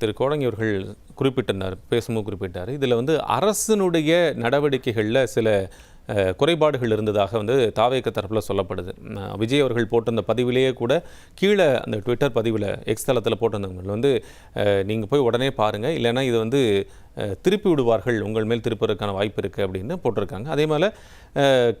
திரு கோடங்கி அவர்கள் குறிப்பிட்டனர் பேசும்போது குறிப்பிட்டார். இதில் வந்து அரசினுடைய நடவடிக்கைகளில் சில குறைபாடுகள் இருந்ததாக வந்து தாவேக்க தரப்பில் சொல்லப்படுது. விஜய் அவர்கள் போட்டிருந்த பதிவிலேயே கூட கீழே அந்த ட்விட்டர் பதிவில் எக்ஸ் தளத்தில் போட்டிருந்தவங்க வந்து நீங்கள் போய் உடனே பாருங்கள் இல்லைன்னா இது வந்து திருப்பி விடுவார்கள் உங்கள் மேல் திருப்பதற்கான வாய்ப்பு இருக்குது அப்படின்னு போட்டிருக்காங்க. அதே போல்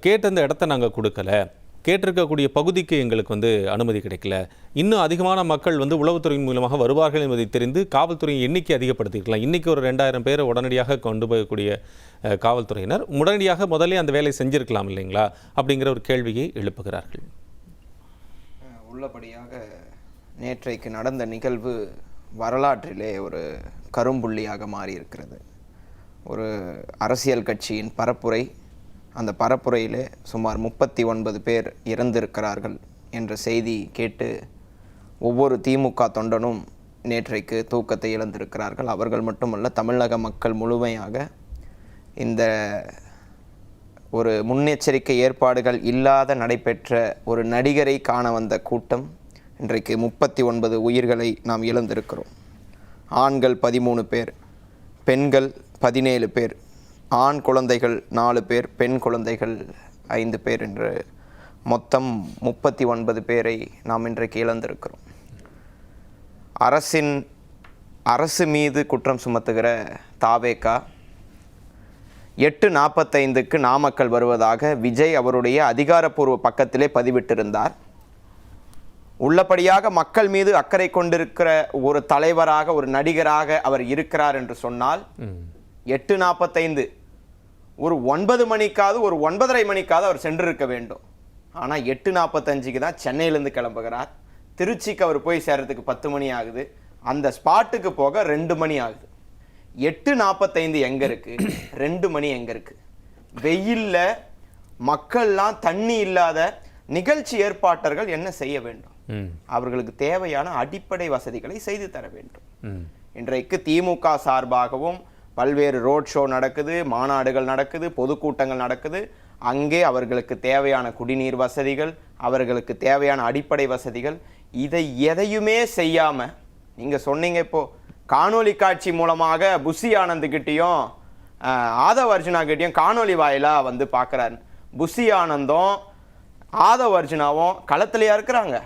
கேட்ட அந்த இடத்த நாங்கள் கொடுக்கல. கேட்டிருக்கக்கூடிய பகுதிக்கு எங்களுக்கு வந்து அனுமதி கிடைக்கல. இன்னும் அதிகமான மக்கள் வந்து உளவுத்துறையின் மூலமாக வருவார்கள் என்பதை தெரிந்து காவல்துறையின் எண்ணிக்கை அதிகப்படுத்திக்கலாம் இன்னைக்கு ஒரு ரெண்டாயிரம் பேரை உடனடியாக கொண்டு போகக்கூடிய காவல்துறையினர் உடனடியாக முதலே அந்த வேலையை செஞ்சுருக்கலாம் இல்லைங்களா? அப்படிங்கிற ஒரு கேள்வியை எழுப்புகிறார்கள். உள்ளபடியாக நேற்றைக்கு நடந்த நிகழ்வு வரலாற்றிலே ஒரு கரும்புள்ளியாக மாறியிருக்கிறது. ஒரு அரசியல் கட்சியின் பரப்புரை அந்த பரப்புரையிலே சுமார் முப்பத்தி ஒன்பது பேர் இறந்திருக்கிறார்கள் என்ற செய்தி கேட்டு ஒவ்வொரு திமுக தொண்டனும் நேற்றைக்கு தூக்கத்தை இழந்திருக்கிறார்கள். அவர்கள் மட்டுமல்ல தமிழக மக்கள் முழுமையாக இந்த ஒரு முன்னெச்சரிக்கை ஏற்பாடுகள் இல்லாத நடைபெற்ற ஒரு நடிகரை காண வந்த கூட்டம் இன்றைக்கு முப்பத்தி ஒன்பது உயிர்களை நாம் இழந்திருக்கிறோம். ஆண்கள் பதிமூணு பேர் பெண்கள் பதினேழு பேர் ஆண் குழந்தைகள் நாலு பேர் பெண் குழந்தைகள் ஐந்து பேர் என்று மொத்தம் முப்பத்தி ஒன்பது பேரை நாம் இன்றைக்கு இழந்திருக்கிறோம். அரசின் அரசு மீது குற்றம் சுமத்துகிற தாவேகா எட்டு நாற்பத்தைந்துக்கு நாமக்கல் வருவதாக விஜய் அவருடைய அதிகாரப்பூர்வ பக்கத்திலே பதிவிட்டிருந்தார். உள்ளபடியாக மக்கள் மீது அக்கறை கொண்டிருக்கிற ஒரு தலைவராக ஒரு நடிகராக அவர் இருக்கிறார் என்று சொன்னால் எட்டு நாற்பத்தைந்து ஒரு ஒன்பது மணிக்காவது ஒரு ஒன்பதரை மணிக்காவது அவர் சென்றிருக்க வேண்டும். ஆனால் எட்டு நாற்பத்தஞ்சுக்கு தான் சென்னையிலேருந்து கிளம்புகிறார். திருச்சிக்கு அவர் போய் சேர்றதுக்கு பத்து மணி ஆகுது. அந்த ஸ்பாட்டுக்கு போக ரெண்டு மணி ஆகுது. எட்டு நாற்பத்தைந்து எங்கே இருக்கு? ரெண்டு மணி எங்கே இருக்கு? வெயில்ல மக்கள்லாம் தண்ணி இல்லாத நிகழ்ச்சி ஏற்பாட்டர்கள் என்ன செய்ய வேண்டும்? அவர்களுக்கு தேவையான அடிப்படை வசதிகளை செய்து தர வேண்டும். இன்றைக்கு திமுக சார்பாகவும் பல்வேறு ரோட் ஷோ நடக்குது மாநாடுகள் நடக்குது பொதுக்கூட்டங்கள் நடக்குது. அங்கே அவர்களுக்கு தேவையான குடிநீர் வசதிகள் அவர்களுக்கு தேவையான அடிப்படை வசதிகள். இதை எதையுமே செய்யாம நீங்க சொன்னீங்க இப்போ காணொளி காட்சி மூலமாக புஷி ஆனந்துக்கிட்டேயும் ஆதவ அர்ஜுனா கிட்டேயும் காணொளி வாயிலா வந்து பார்க்குறாரு புஷி ஆனந்தும் ஆதவ அர்ஜுனாவும் களத்திலேயா இருக்கிறாங்க?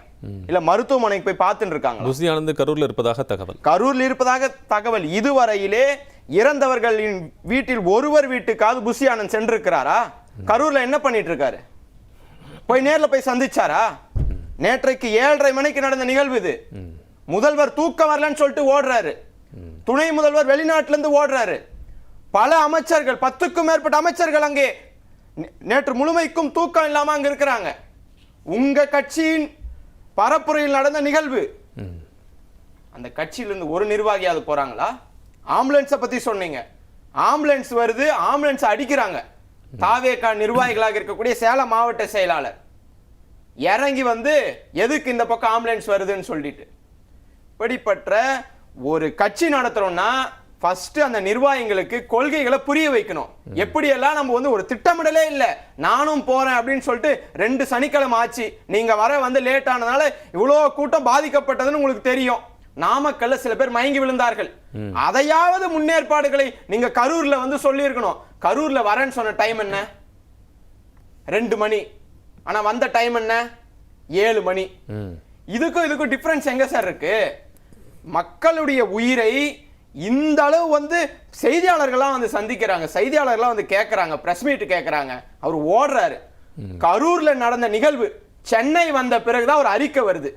இல்ல மருத்துவமனைக்கு போய் பார்த்துட்டு இருக்காங்க புசி ஆனந்த் கரூரில் இருப்பதாக தகவல். கரூரில் இருப்பதாக தகவல். இதுவரையிலே இறந்தவர்களின் வீட்டில் ஒருவர் வீட்டுக்காவது புஷி ஆனந்த் சென்றிருக்கிறாரா? கரூர்ல என்ன பண்ணிட்டு இருக்காரு போய் நேர்ல போய் சந்திச்சாரா? நேற்றைக்கு ஏழரை மணிக்கு நடந்த நிகழ்வு இது. முதல்வர் தூக்கம் வரலன்னு சொல்லிட்டு ஓடுறாரு. துணை முதல்வர் வெளிநாட்டுல இருந்து ஓடுறாரு. பல அமைச்சர்கள் பத்துக்கும் மேற்பட்ட அமைச்சர்கள் அங்கே நேற்று முழுமைக்கும் தூக்கம் இல்லாம அங்க இருக்கிறாங்க. உங்க கட்சியின் பரப்புரையில் நடந்த நிகழ்வு. அந்த கட்சியிலிருந்து ஒரு நிர்வாகியாவது போறாங்களா? ஆம்புலன்ஸை பத்தி சொன்னீங்க. ஆம்புலன்ஸ் வருது ஆம்புலன்ஸ் அடிக்கிறாங்க. தாவேகா நிர்வாகிகளாக இருக்கக்கூடிய சேலம் மாவட்ட செயலாளர். இறங்கி வந்து எதுக்கு இந்த பக்கம் ஆம்புலன்ஸ் வருதுன்னு சொல்லிட்டு. இப்படிப்பட்ட ஒரு கட்சி நடத்துறோம்னா ஃபர்ஸ்ட் அந்த நிர்வாகிகளுக்கு கொள்கைகளை புரிய வைக்கணும். எப்படியெல்லாம் நம்ம வந்து ஒரு திட்டமிடலே இல்லை நானும் போறேன் அப்படின்னு சொல்லிட்டு ரெண்டு சனிக்கிழமை ஆச்சு. நீங்க வர வந்து லேட் ஆனதுனால இவ்வளோ கூட்டம் பாதிக்கப்பட்டதுன்னு உங்களுக்கு தெரியும். நாமக்கல்ல சில பேர் மயங்கி விழுந்தார்கள். அதையாவது முன்னேற்பாடுகளை நீங்க கரூர்ல வந்து சொல்லியிருக்கணும். கரூர்ல வரேன்னு சொன்ன டைம் என்ன? ரெண்டு மணி. ஆனா வந்த டைம் என்ன? ஏழு மணி. இதுக்கும் இதுக்கும் டிஃபரன்ஸ் எங்க சார் இருக்கு? மக்களுடைய உயிரை இந்த அளவு வந்து செய்தியாளர்கள்லாம் வந்து சந்திக்கிறாங்க. செய்தியாளர்கள்லாம் வந்து கேட்கறாங்க பிரஸ் மீட் கேட்கறாங்க அவர் ஓடுறாரு. கரூர்ல நடந்த நிகழ்வு சென்னை வந்த பிறகுதான் ஒரு அறிக்கை வருது.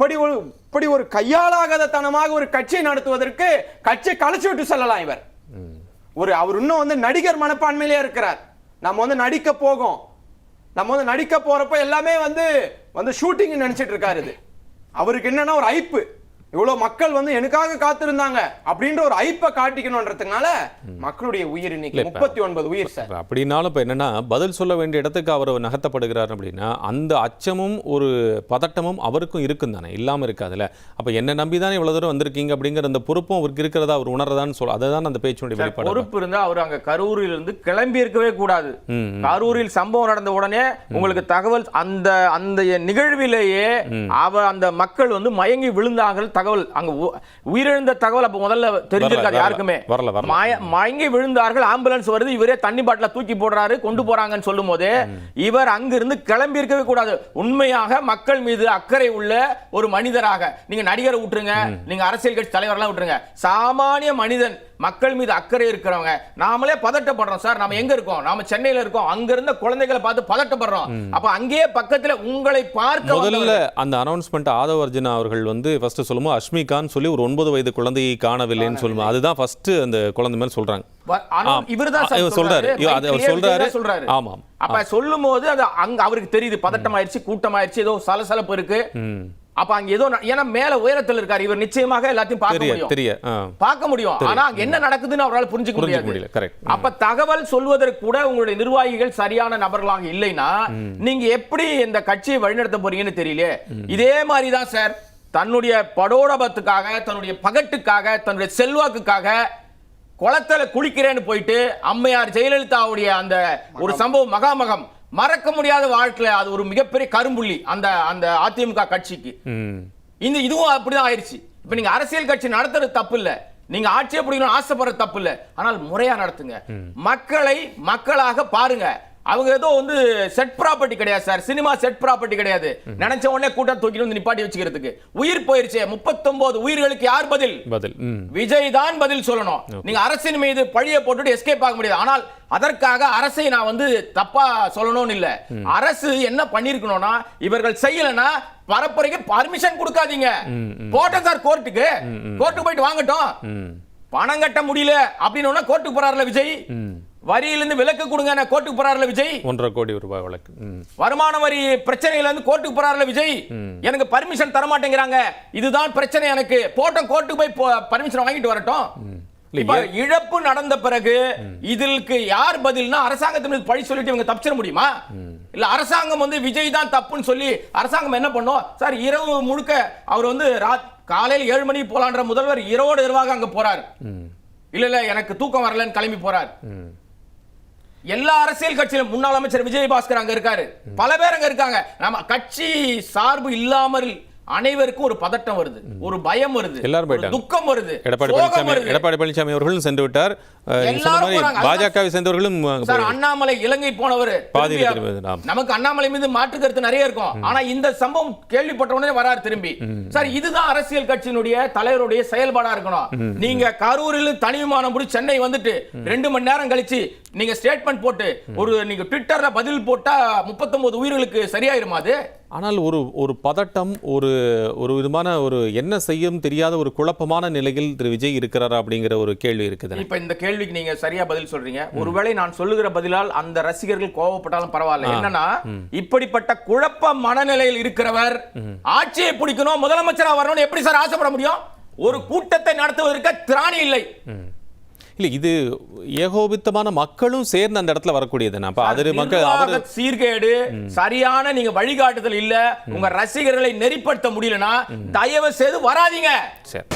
இப்படி ஒரு இப்படி ஒரு கையாளாகாதத்தனமாக ஒரு கட்சியை நடத்துவதற்கு கட்சியை கலைச்சு விட்டு செல்லலாம் இவர். ஒரு அவர் இன்னும் வந்து நடிகர் மனப்பான்மையிலே இருக்கிறார். நம்ம வந்து நடிக்க போகும். நம்ம வந்து நடிக்க போறப்ப எல்லாமே வந்து வந்து ஷூட்டிங் நினைச்சிட்டு இருக்காரு இது. அவருக்கு என்னன்னா ஒரு ஐப்பு. இவ்வளவு மக்கள் வந்து எனக்காக காத்திருந்தாங்க அப்படின்ற ஒரு ஐப்பை காட்டிக்கணும்ன்றதுனால மக்களுடைய உயிர் இன்னைக்கு முப்பத்தி ஒன்பது உயிர் சார். அப்படின்னாலும் இப்போ என்னன்னா பதில் சொல்ல வேண்டிய இடத்துக்கு அவர் நகர்த்தப்படுகிறார் அப்படின்னா அந்த அச்சமும் ஒரு பதட்டமும் அவருக்கும் இருக்கும் தானே இல்லாமல் இருக்காதுல்ல அப்போ என்ன நம்பி தானே இவ்வளோ தூரம் வந்திருக்கீங்க அப்படிங்கிற அந்த பொறுப்பும் அவருக்கு இருக்கிறதா அவர் உணர்றதான்னு சொல்ல அதுதான் அந்த பேச்சினுடைய சார், வெளிப்பாடு. பொறுப்பு இருந்தா அவர் அங்க கரூரில் இருந்து கிளம்பி இருக்கவே கூடாது. கரூரில் சம்பவம் நடந்த உடனே உங்களுக்கு தகவல் அந்த அந்த நிகழ்விலேயே அவ அந்த மக்கள் வந்து மயங்கி விழுந்தார்கள் தகவல் அங்க உயிரிழந்த தகவல் அப்ப முதல்ல தெரிஞ்சிருக்காது யாருக்குமே. வரல, வரல. மய- மயங்கி விழுந்தார்கள் ஆம்புலன்ஸ் வருது இவரே தண்ணி பாட்டில தூக்கி போடுறாரு கொண்டு போறாங்கன்னு சொல்லும் போது இவர் அங்கிருந்து கிளம்பி இருக்கவே கூடாது. உண்மையாக மக்கள் மீது அக்கறை உள்ள ஒரு மனிதராக நீங்க நடிகரை விட்டுருங்க நீங்க அரசியல் கட்சி தலைவரெல்லாம் விட்டுருங்க. சாமானிய மனிதன் மக்கள் மீது அக்கறை இருக்கிறவங்க நாமளே பதட்டப்படுறோம் சார் நாம எங்க இருக்கோம் நாம சென்னையில இருக்கோம் அங்க இருந்த குழந்தைகளை பார்த்து பதட்டப்படுறோம் அப்ப அங்கேயே பக்கத்துல உங்களை பார்க்க முதல்ல. அந்த அனௌன்ஸ்மெண்ட் ஆதவ அர்ஜுனா அவர்கள் வந்து ஃபர்ஸ்ட் சொல்லும்போது அஷ்மிகான்னு சொல்லி ஒரு ஒன்பது வயது குழந்தையை காணவில்லைன்னு சொல்லும்போது அதுதான் ஃபர்ஸ்ட் அந்த குழந்தை மாதிரி சொல்றாங்க ஆம். சொல்றாரு. சொல்றாரு. சொல்றாரு. ஆமாம். அப்ப சொல்லும் போது அது அங்க அவருக்கு தெரியுது பதட்டம் ஆயிருச்சு கூட்டம் ஆயிருச்சு ஏதோ சலசலப்பு இருக்கு. அப்ப அங்க ஏதோ ஏன்னா மேல உயரத்துல இருக்காரு. இவர் நிச்சயமாக எல்லாத்தையும் பார்க்க முடியும். தெரிய ஆ. பார்க்க முடியும். ஆனா அங்க என்ன நடக்குதுன்னு அவரால் புரிஞ்சுக்க புரிஞ்சுக்க முடியாது. முடியல. கரெக்ட் அப்ப தகவல் சொல்வதற்கு கூட உங்களுடைய நிர்வாகிகள் சரியான நபர்களாக இல்லைன்னா நீங்க எப்படி இந்த கட்சியை வழிநடத்த போறீங்கன்னு தெரியல இதே மாதிரி தான் சார். தன்னுடைய படோடபத்துக்காக தன்னுடைய பகட்டுக்காக தன்னுடைய செல்வாக்குக்காக குளத்துல குளிக்கிறேன்னு போயிட்டு அம்மையார் ஜெயலலிதாவுடைய அந்த ஒரு சம்பவம் மகாமகம். மறக்க முடியாத வாழ்க்கையில அது ஒரு மிகப்பெரிய கரும்புள்ளி அந்த அந்த அதிமுக கட்சிக்கு. இந்த இதுவும் அப்படிதான் ஆயிருச்சு. இப்ப நீங்க அரசியல் கட்சி நடத்துறது தப்பு இல்ல நீங்க ஆட்சியை பிடிக்கணும் ஆசைப்படுறது தப்பு இல்ல ஆனால் முறையா நடத்துங்க. மக்களை மக்களாக பாருங்க. அவங்க ஏதோ வந்து செட் ப்ராப்பர்ட்டி கிடையாது சார் சினிமா செட் ப்ராப்பர்ட்டி கிடையாது. நினைச்ச உடனே கூட்டம் தூக்கிட்டு வந்து நிப்பாட்டி வச்சுக்கிறதுக்கு. உயிர் போயிருச்சே. 39 உயிர்களுக்கு யார் பதில்? பதில். விஜய் தான் பதில் சொல்லணும். நீங்க அரசின் மீது பழிய போட்டுட்டு எஸ்கேப் ஆக முடியாது. ஆனால் அதற்காக அரசை நான் வந்து தப்பா சொல்லணும்னு இல்ல. அரசு என்ன பண்ணிருக்கணும்னா இவர்கள் செய்யலனா பரப்புரைக்கு பர்மிஷன் கொடுக்காதீங்க. போட்டோம் சார் கோர்ட்டுக்கு கோர்ட்டுக்கு போயிட்டு வாங்கட்டும். பணம் கட்ட முடியல. அப்படின்னு கோர்ட்டுக்கு போறாருல விஜய். வரியிலிருந்து விலக்கு கொடுங்க கோர்ட்டுக்கு போறாருல விஜய்? ஒன்றரை கோடி ரூபாய் வழக்கு. வருமான வரி பிரச்சனையில இருந்து கோர்ட்டுக்கு போறாருல விஜய்? எனக்கு பர்மிஷன் தர மாட்டேங்கிறாங்க இதுதான் பிரச்சனை எனக்கு. போட்டோம் கோர்ட்டுக்கு போய் பர்மிஷன் வாங்கிட்டு வரட்டும். இழப்பு நடந்த பிறகு இதற்கு யார் பதில்னா அரசாங்கத்தின் மீது பழி சொல்லிட்டு இவங்க தப்பிச்சிட முடியுமா? இல்ல அரசாங்கம் வந்து விஜய் தான் தப்புன்னு சொல்லி அரசாங்கம் என்ன பண்ணும் சார் இரவு முழுக்க அவர் வந்து காலையில் ஏழு மணிக்கு போலான்ற முதல்வர் இரவோடு இரவாக அங்க போறாரு. ம். இல்ல இல்ல எனக்கு தூக்கம் வரலன்னு கிளம்பி போறார். ம். எல்லா அரசியல் கட்சியிலும் முன்னாள் அமைச்சர் விஜயபாஸ்கர் அங்க இருக்காரு. பல பேர் அங்க இருக்காங்க. நம்ம கட்சி சார்பு இல்லாமல் அனைவருக்கும் ஒரு பதட்டம் வருது. ஒரு பயம் வருது. எல்லாரும் போயிட்டாங்க. துக்கம் வருது. எடப்பாடி பழனிசாமி. எடப்பாடி பழனிசாமி அவர்களும் சென்று விட்டார். பாஜகவை சேர்ந்தவர்களும் அண்ணாமலை இலங்கை போனவர். நமக்கு அண்ணாமலை மீது மாற்று கருத்து நிறைய இருக்கும். ஆனா இந்த சம்பவம் கேள்விப்பட்ட உடனே வராரு திரும்பி. சார் இதுதான் அரசியல் கட்சியினுடைய தலைவருடைய செயல்பாடா இருக்கணும். நீங்க கரூரில் தனி விமானம் சென்னை வந்துட்டு ரெண்டு மணி நேரம் கழிச்சு நீங்க ஸ்டேட்மெண்ட் போட்டு ஒரு நீங்க ட்விட்டர்ல பதில் போட்டா 39 உயிர்களுக்கு சரியாயிருமா அது? ஆனால் ஒரு ஒரு பதட்டம் ஒரு ஒரு விதமான ஒரு என்ன செய்யும் தெரியாத ஒரு குழப்பமான நிலையில் திரு விஜய் இருக்கிறாரா அப்படிங்கிற ஒரு கேள்வி இருக்குது இப்ப இந்த கேள்விக்கு நீங்க சரியா பதில் சொல்றீங்க. ஒருவேளை நான் சொல்லுகிற பதிலால் அந்த ரசிகர்கள் கோவப்பட்டாலும் பரவாயில்ல. என்னன்னா இப்படிப்பட்ட குழப்ப மனநிலையில் இருக்கிறவர் ஆட்சியை பிடிக்கணும் முதலமைச்சரா வரணும்னு எப்படி சார் ஆசைப்பட முடியும்? ஒரு கூட்டத்தை நடத்துவதற்கு திராணி இல்லை. இல்ல இது ஏகோபித்தமான மக்களும் சேர்ந்து அந்த இடத்துல வரக்கூடியது அப்ப அது மக்கள் அவர் சீர்கேடு சரியான நீங்க வழிகாட்டுதல் இல்ல உங்க ரசிகர்களை நெறிப்படுத்த முடியலனா தயவு செய்து வராதீங்க. சரி.